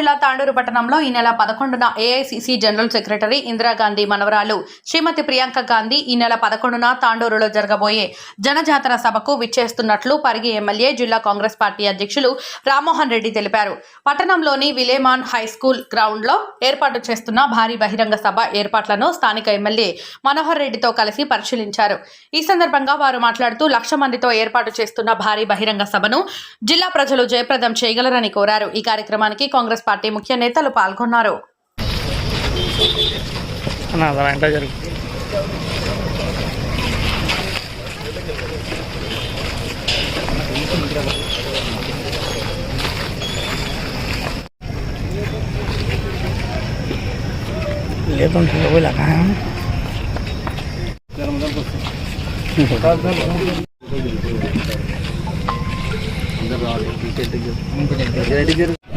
జిల్లా తాండూరు పట్టణంలో ఈ నెల పదకొండున ఏఐసిసి జనరల్ సెక్రటరీ ఇందిరాగాంధీ మనవరాలు శ్రీమతి ప్రియాంక గాంధీ ఈ నెల పదకొండున తాండూరులో జరగబోయే జనజాతర సభకు విచ్చేస్తున్నట్లు పరిగి ఎమ్మెల్యే జిల్లా కాంగ్రెస్ పార్టీ అధ్యక్షులు రామ్మోహన్ రెడ్డి తెలిపారు. పట్టణంలోని విలేమాన్ హై స్కూల్ గ్రౌండ్లో ఏర్పాటు చేస్తున్న భారీ బహిరంగ సభ ఏర్పాట్లను స్థానిక ఎమ్మెల్యే మనోహర్ రెడ్డితో కలిసి పరిశీలించారు. ఈ సందర్భంగా వారు మాట్లాడుతూ లక్ష మందితో ఏర్పాటు చేస్తున్న భారీ బహిరంగ సభను జిల్లా ప్రజలు జయప్రదం చేయగలరని కోరారు. ఈ కార్యక్రమానికి కాంగ్రెస్ పార్టీ ముఖ్య నేతలు పాల్గొన్నారు. అన్న అలా వెంట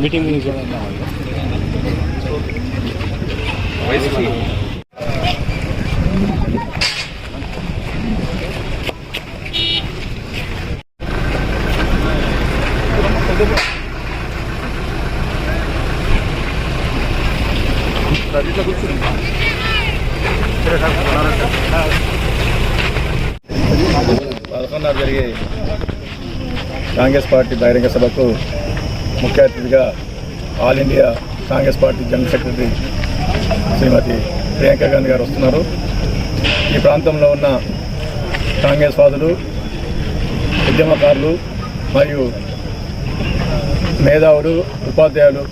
జరుగు లేదంటే పోయిలాగా మీటింగ్ పదకొండున్నర జరిగే కాంగ్రెస్ పార్టీ బహిరంగ సభకు ముఖ్య అతిథిగా all India Congress party general secretary Shrimati Priyanka Gandhi garu వస్తున్నారు. ఈ ప్రాంతంలో ఉన్న కాంగ్రెస్ వాదులు ఉద్యమకారులు మరియు మేధావులు ఉపాధ్యాయులు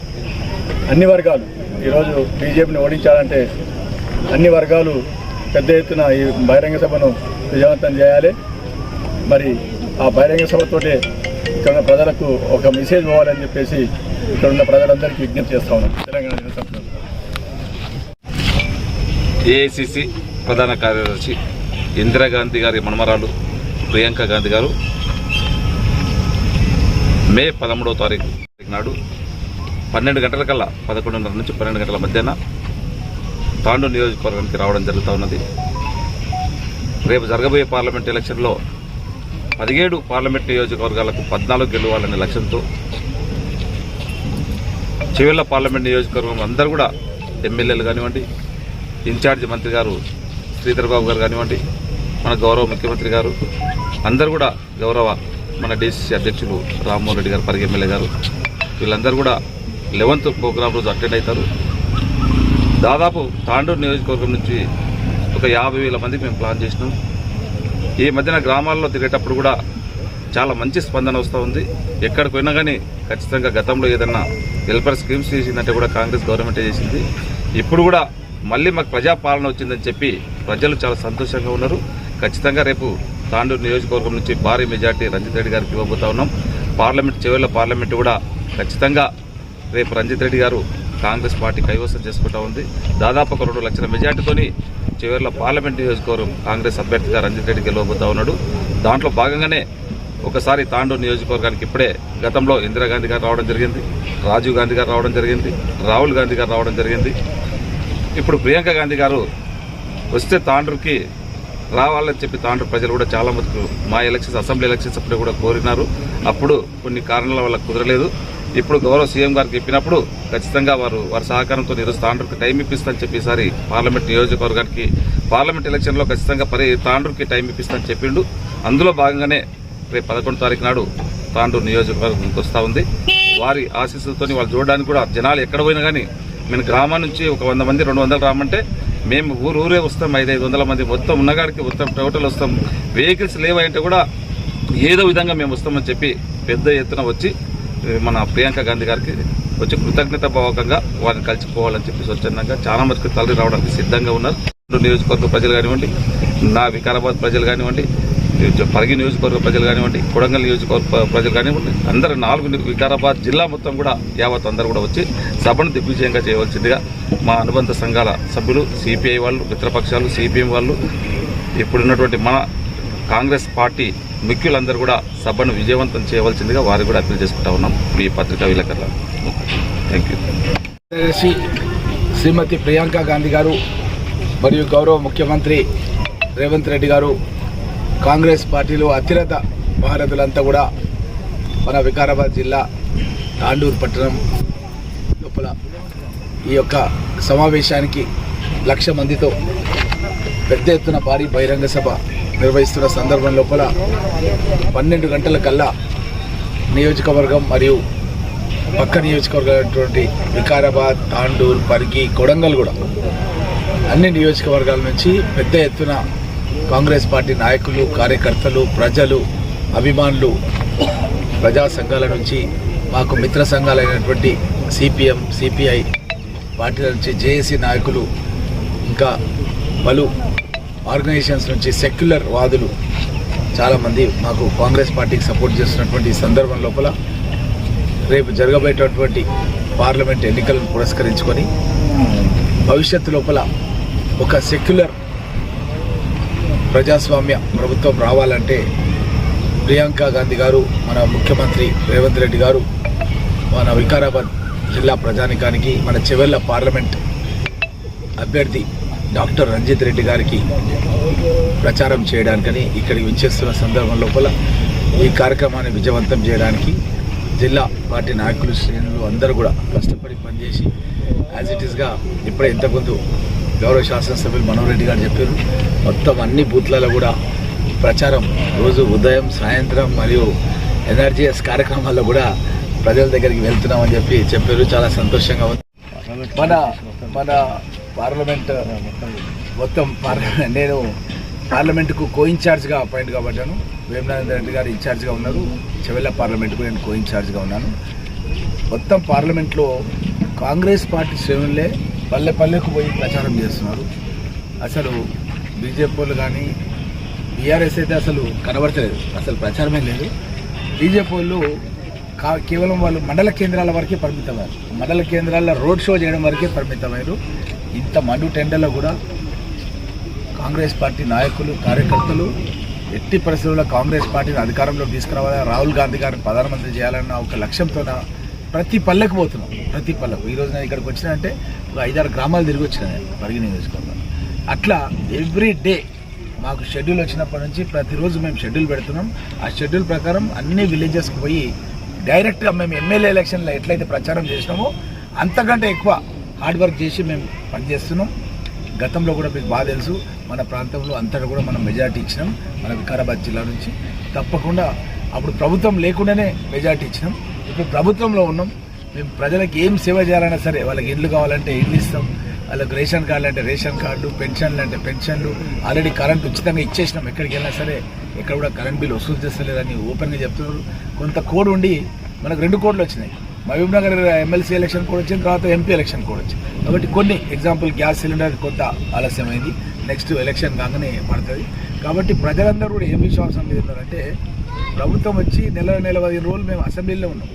అన్ని వర్గాలు ఈరోజు బీజేపీని ఓడించాలంటే అన్ని వర్గాలు పెద్ద ఎత్తున ఈ బహిరంగ సభను విజయవంతం చేయాలి. మరి ఆ బహిరంగ సభతోటే ఇక్కడ ఉన్న ప్రజలకు ఒక మెసేజ్ పోవాలని చెప్పేసి ఇక్కడ ఉన్న ప్రజలందరికీ విజ్ఞప్తి చేస్తా ఉన్నాం. తెలంగాణ దినోత్సవం ఏఐసిసి ప్రధాన కార్యదర్శి ఇందిరాగాంధీ గారి మనమరాలు ప్రియాంక గాంధీ గారు మే పదమూడవ తారీఖు నాడు పన్నెండు గంటల కల్లా పదకొండున్నర నుంచి పన్నెండు గంటల మధ్యాహ్న తాండూ నియోజకవర్గానికి రావడం జరుగుతూ ఉన్నది. రేపు జరగబోయే పార్లమెంట్ ఎలక్షన్లో పదిహేడు పార్లమెంట్ నియోజకవర్గాలకు పద్నాలుగు గెలవాలనే లక్ష్యంతో చివరిలో పార్లమెంట్ నియోజకవర్గం అందరూ కూడా ఎమ్మెల్యేలు కానివ్వండి ఇన్ఛార్జ్ మంత్రి గారు శ్రీధర్ బాబు గారు కానివ్వండి మన గౌరవ ముఖ్యమంత్రి గారు అందరూ కూడా గౌరవ మన డీసీసీ అధ్యక్షులు రామ్మోహన్ రెడ్డి గారు పరిగి ఎమ్మెల్యే గారు వీళ్ళందరూ కూడా లెవెన్త్ ప్రోగ్రాం రోజు అటెండ్ అవుతారు. దాదాపు తాండూరు నియోజకవర్గం నుంచి ఒక యాభై వేల మందికి మేము ప్లాన్ చేసినాం. ఈ మధ్యన గ్రామాల్లో తిరిగేటప్పుడు కూడా చాలా మంచి స్పందన వస్తూ ఉంది. ఎక్కడికి పోయినా కానీ ఖచ్చితంగా గతంలో ఏదన్నా వెల్ఫేర్ స్కీమ్స్ చేసిందంటే కూడా కాంగ్రెస్ గవర్నమెంటే చేసింది. ఇప్పుడు కూడా మళ్ళీ మాకు ప్రజాపాలన వచ్చిందని చెప్పి ప్రజలు చాలా సంతోషంగా ఉన్నారు. ఖచ్చితంగా రేపు తాండూరు నియోజకవర్గం నుంచి భారీ మెజార్టీ రంజిత్ రెడ్డి గారికి ఇవ్వబోతా ఉన్నాం. పార్లమెంట్ చివరిలో పార్లమెంట్ కూడా ఖచ్చితంగా రేపు రంజిత్ రెడ్డి గారు కాంగ్రెస్ పార్టీ కైవసం చేసుకుంటా ఉంది. దాదాపు ఒక రెండు లక్షల మెజార్టీతోని చివరిలో పార్లమెంట్ నియోజకవర్గం కాంగ్రెస్ అభ్యర్థిగా రంజిత్ రెడ్డి గెలవబోతా ఉన్నాడు. దాంట్లో భాగంగానే ఒకసారి తాండూరు నియోజకవర్గానికి ఇప్పుడే గతంలో ఇందిరాగాంధీ గారు రావడం జరిగింది రాజీవ్ గాంధీ గారు రావడం జరిగింది రాహుల్ గాంధీ గారు రావడం జరిగింది. ఇప్పుడు ప్రియాంక గాంధీ గారు వస్తే తాండూరుకి రావాలని చెప్పి తాండ్రు ప్రజలు కూడా చాలా మటుకు మా ఎలక్షన్స్ అసెంబ్లీ ఎలక్షన్స్ అప్పుడు కూడా కోరినారు. అప్పుడు కొన్ని కారణాల వల్ల కుదరలేదు. ఇప్పుడు గౌరవ సీఎం గారికి చెప్పినప్పుడు ఖచ్చితంగా వారు వారి సహకారంతో ఈరోజు తాండ్రుకి టైం ఇప్పిస్తానని చెప్పి ఈసారి పార్లమెంట్ నియోజకవర్గానికి పార్లమెంట్ ఎలక్షన్లో ఖచ్చితంగా పరి తాండ్రుకి టైం ఇప్పిస్తానని చెప్పిండు. అందులో భాగంగానే రేపు పదకొండు తారీఖు నాడు తాండూరు నియోజకవర్గంకి వస్తూ ఉంది. వారి ఆశీస్సులతో వాళ్ళు చూడడానికి కూడా జనాలు ఎక్కడ పోయినా కానీ మేము గ్రామం నుంచి ఒక వంద మంది రెండు వందలు రామంటే మేము ఊరు ఊరే వస్తాం. ఐదు ఐదు వందల మంది మొత్తం ఉన్నగాడికి మొత్తం టోటల్ వస్తాం. వెహికల్స్ లేవంటే కూడా ఏదో విధంగా మేము వస్తామని చెప్పి పెద్ద ఎత్తున వచ్చి మన ప్రియాంక గాంధీ గారికి వచ్చి కృతజ్ఞత భావకంగా వారిని కలిసిపోవాలని చెప్పి స్వచ్ఛందంగా చాలా మటుకు తల్లి రావడానికి సిద్ధంగా ఉన్నారు. నియోజకవర్గ ప్రజలు కానివ్వండి నా వికారాబాద్ ప్రజలు కానివ్వండి పరిగి నియోజకవర్గ ప్రజలు కానివ్వండి కొడంగల్ నియోజకవర్గ ప్రజలు కానివ్వండి అందరు నాలుగు వికారాబాద్ జిల్లా మొత్తం కూడా యావత్ అందరూ కూడా వచ్చి సభను దిగ్విజయంగా చేయవలసిందిగా మా అనుబంధ సంఘాల సభ్యులు సిపిఐ వాళ్ళు మిత్రపక్షాలు సిపిఎం వాళ్ళు ఇప్పుడున్నటువంటి మన కాంగ్రెస్ పార్టీ ముఖ్యులందరూ కూడా సభను విజయవంతం చేయవలసిందిగా వారు కూడా అప్పీల్ చేసుకుంటా ఉన్నాం. మీ పత్రికా విలేకరుల థ్యాంక్ యూ శ్రీమతి ప్రియాంక గాంధీ గారు మరియు గౌరవ ముఖ్యమంత్రి రేవంత్ రెడ్డి గారు కాంగ్రెస్ పార్టీలో అతిరథ భారతులంతా కూడా మన వికారాబాద్ జిల్లా తాండూరు పట్టణం లోపల ఈ యొక్క సమావేశానికి లక్ష మందితో పెద్ద ఎత్తున భారీ బహిరంగ సభ నిర్వహిస్తున్న సందర్భం లోపల పన్నెండు గంటల కల్లా నియోజకవర్గం మరియు పక్క నియోజకవర్గమైనటువంటి వికారాబాద్ తాండూర్ పరిగి కొడంగల్ కూడా అన్ని నియోజకవర్గాల నుంచి పెద్ద ఎత్తున కాంగ్రెస్ పార్టీ నాయకులు కార్యకర్తలు ప్రజలు అభిమానులు ప్రజా సంఘాల నుంచి మాకు మిత్ర సంఘాలైనటువంటి సిపిఎం సిపిఐ పార్టీల నుంచి జేఏసీ నాయకులు ఇంకా పలు ఆర్గనైజేషన్స్ నుంచి సెక్యులర్ వాదులు చాలామంది మాకు కాంగ్రెస్ పార్టీకి సపోర్ట్ చేస్తున్నటువంటి సందర్భం లోపల రేపు జరగబోయేటటువంటి పార్లమెంట్ ఎన్నికలను పురస్కరించుకొని భవిష్యత్తు లోపల ఒక సెక్యులర్ ప్రజాస్వామ్య ప్రభుత్వం రావాలంటే ప్రియాంక గాంధీ గారు మన ముఖ్యమంత్రి రేవంత్ రెడ్డి గారు మన వికారాబాద్ జిల్లా ప్రజానికానికి మన చివెళ్ళ పార్లమెంట్ అభ్యర్థి డాక్టర్ రంజిత్ రెడ్డి గారికి ప్రచారం చేయడానికని ఇక్కడికి విచ్చేస్తున్న సందర్భం లోపల ఈ కార్యక్రమాన్ని విజయవంతం చేయడానికి జిల్లా పార్టీ నాయకులు శ్రేణులు అందరూ కూడా కష్టపడి పనిచేసి యాజ్ ఇట్ ఈస్గా ఇప్పుడే ఇంతకుముందు గౌరవ శాసనసభ్యులు మనోహర్ రెడ్డి గారు చెప్పారు. మొత్తం అన్ని బూత్లలో కూడా ప్రచారం రోజు ఉదయం సాయంత్రం మరియు ఎన్ఆర్జీఎస్ కార్యక్రమాల్లో కూడా ప్రజల దగ్గరికి వెళ్తున్నామని చెప్పి చెప్పారు. చాలా సంతోషంగా ఉంది. మన మన పార్లమెంట్ మొత్తం పార్లమెంట్ నేను పార్లమెంట్కు కో ఇన్ఛార్జ్గా అపాయింట్ కాబట్టాను వేమనాథ్ రెడ్డి గారు ఇన్ఛార్జ్గా ఉన్నారు. చెవెళ్ళ పార్లమెంట్కు నేను కో ఇన్ఛార్జ్గా ఉన్నాను. మొత్తం పార్లమెంట్లో కాంగ్రెస్ పార్టీ శ్రేణులే పల్లె పల్లెకు పోయి ప్రచారం చేస్తున్నారు. అసలు బీజేపీ వాళ్ళు కానీ బీఆర్ఎస్ అయితే అసలు కనబడతలేదు. అసలు ప్రచారమే లేదు. బీజేపీ వాళ్ళు కా కేవలం వాళ్ళు మండల కేంద్రాల వరకే పరిమితమయ్యారు. మండల కేంద్రాల్లో రోడ్ షో చేయడం వరకే పరిమితమయ్యారు. ఇంత మండు టెండర్లో కూడా కాంగ్రెస్ పార్టీ నాయకులు కార్యకర్తలు ఎట్టి పరిస్థితుల్లో కాంగ్రెస్ పార్టీని అధికారంలోకి తీసుకురావాలని రాహుల్ గాంధీ గారిని ప్రధానమంత్రి చేయాలన్న ఒక లక్ష్యంతో ప్రతి పల్లెకు పోతున్నాం. ప్రతి పల్లెకు. ఈరోజు నేను ఇక్కడికి వచ్చిన అంటే ఒక ఐదారు గ్రామాలు తిరిగి వచ్చిన నేను పరిగి నియోజకవర్గం అట్లా ఎవ్రీ డే మాకు షెడ్యూల్ వచ్చినప్పటి నుంచి ప్రతిరోజు మేము షెడ్యూల్ పెడుతున్నాం. ఆ షెడ్యూల్ ప్రకారం అన్ని విలేజెస్కి పోయి డైరెక్ట్గా మేము ఎమ్మెల్యే ఎలక్షన్లో ఎట్లయితే ప్రచారం చేసినామో అంతకంటే ఎక్కువ హార్డ్ వర్క్ చేసి మేము పనిచేస్తున్నాం. గతంలో కూడా మీకు బాగా తెలుసు మన ప్రాంతంలో అంతటా కూడా మనం మెజార్టీ ఇచ్చినాం మన వికారాబాద్ జిల్లా నుంచి. తప్పకుండా అప్పుడు ప్రభుత్వం లేకుండానే మెజార్టీ ఇచ్చినాం. ఇప్పుడు ప్రభుత్వంలో ఉన్నాం. మేము ప్రజలకు ఏం సేవ చేయాలన్నా సరే వాళ్ళకి ఇండ్లు కావాలంటే ఇండ్లు ఇస్తాం. వాళ్ళకి రేషన్ కార్డులు అంటే రేషన్ కార్డు పెన్షన్లు అంటే పెన్షన్లు ఆల్రెడీ కరెంట్ ఉచితంగా ఇచ్చేసినాం. ఎక్కడికి వెళ్ళినా సరే ఎక్కడ కూడా కరెంట్ బిల్ వసూలు చేస్తలేదని ఓపెన్గా చెప్తున్నారు. కొంత కోడ్ ఉండి మనకు రెండు కోడ్లు వచ్చినాయి. మహబూబ్ నగర్ ఎమ్మెల్సీ ఎలక్షన్ కూడా వచ్చింది తర్వాత ఎంపీ ఎలక్షన్ కూడా వచ్చింది. కాబట్టి కొన్ని ఎగ్జాంపుల్ గ్యాస్ సిలిండర్ కొంత ఆలస్యమైంది. నెక్స్ట్ ఎలక్షన్ కాగానే పడుతుంది. కాబట్టి ప్రజలందరూ కూడా ఏం విశ్వాసం మీద ఉన్నారంటే ప్రభుత్వం వచ్చి నెల నెల పదిహేను రోజులు మేము అసెంబ్లీలో ఉన్నాం.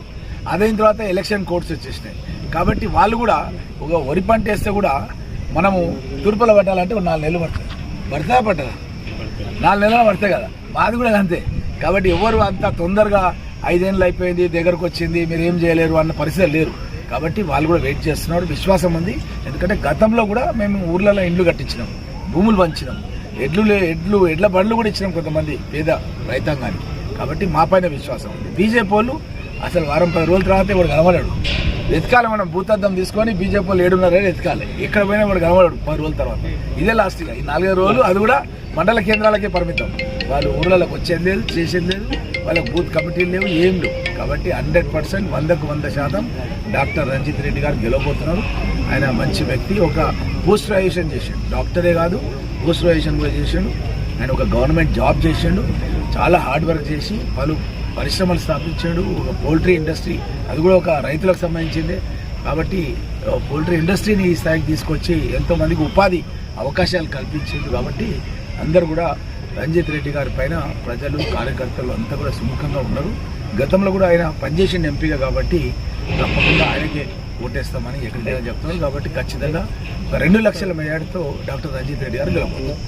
అదైన తర్వాత ఎలక్షన్ కోర్ట్స్ వచ్చేసినాయి. కాబట్టి వాళ్ళు కూడా ఒక వరి పంట వేస్తే కూడా మనము తూర్పులో పట్టాలంటే ఒక నాలుగు నెలలు పడుతుంది. పడతా పట్టదా? నాలుగు నెలలు పడతాయి కదా. మాది కూడా అంతే. కాబట్టి ఎవరు అంత తొందరగా ఐదేళ్ళు అయిపోయింది దగ్గరకు వచ్చింది మీరు ఏం చేయలేరు అన్న పరిస్థితి లేరు. కాబట్టి వాళ్ళు కూడా వెయిట్ చేస్తున్నారు. విశ్వాసం ఉంది. ఎందుకంటే గతంలో కూడా మేము ఊర్లలో ఇండ్లు కట్టించినాం భూములు పంచినాం. ఎడ్లు లే- ఎడ్లు ఎడ్ల బండ్లు కూడా ఇచ్చినాం కొంతమంది పేద రైతాంగానికి. కాబట్టి మా పైన విశ్వాసం ఉంది. బీజేపీ వాళ్ళు అసలు వారం పది రోజుల తర్వాత వాడు కనబడాడు. ఎతకాలి మనం భూతద్దం తీసుకొని బీజేపీ వాళ్ళు ఏడున్నారని వెతకాలి. ఎక్కడ పోయినా వాడు కనబడాడు పది రోజుల తర్వాత. ఇదే లాస్ట్ ఈ నాలుగైదు రోజులు అది కూడా మండల కేంద్రాలకే పరిమితం. వాళ్ళు ఊర్లలోకి వచ్చేది లేదు చేసేది లేదు. వాళ్ళకి బూత్ కమిటీలు లేవు ఏం లేవు. కాబట్టి హండ్రెడ్ పర్సెంట్ వందకు వంద శాతం డాక్టర్ రంజిత్ రెడ్డి గారు గెలవబోతున్నారు. ఆయన మంచి వ్యక్తి ఒక పోస్ట్ గ్రాడ్యుయేషన్ చేసిండు. డాక్టరే కాదు పోస్ట్ గ్రాడ్యుయేషన్ కూడా చేసిండు. ఆయన ఒక గవర్నమెంట్ జాబ్ చేసిండు. చాలా హార్డ్ వర్క్ చేసి పలు పరిశ్రమలు స్థాపించాడు. ఒక పోల్ట్రీ ఇండస్ట్రీ అది కూడా ఒక రైతులకు సంబంధించిందే. కాబట్టి పోల్ట్రీ ఇండస్ట్రీని ఈ స్థాయికి తీసుకొచ్చి ఎంతోమందికి ఉపాధి అవకాశాలు కల్పించింది కాబట్టి అందరూ కూడా రంజిత్ రెడ్డి గారి పైన ప్రజలు కార్యకర్తలు అంతా కూడా సుముఖంగా ఉన్నారు. గతంలో కూడా ఆయన పనిచేసిన ఎంపీగా కాబట్టి తప్పకుండా ఆయనకే ఓటేస్తామని ఎక్కడికైనా చెప్తున్నారు. కాబట్టి ఖచ్చితంగా రెండు లక్షల మెజార్టీతో డాక్టర్ రంజిత్ రెడ్డి గారు గెలవబోతున్నారు.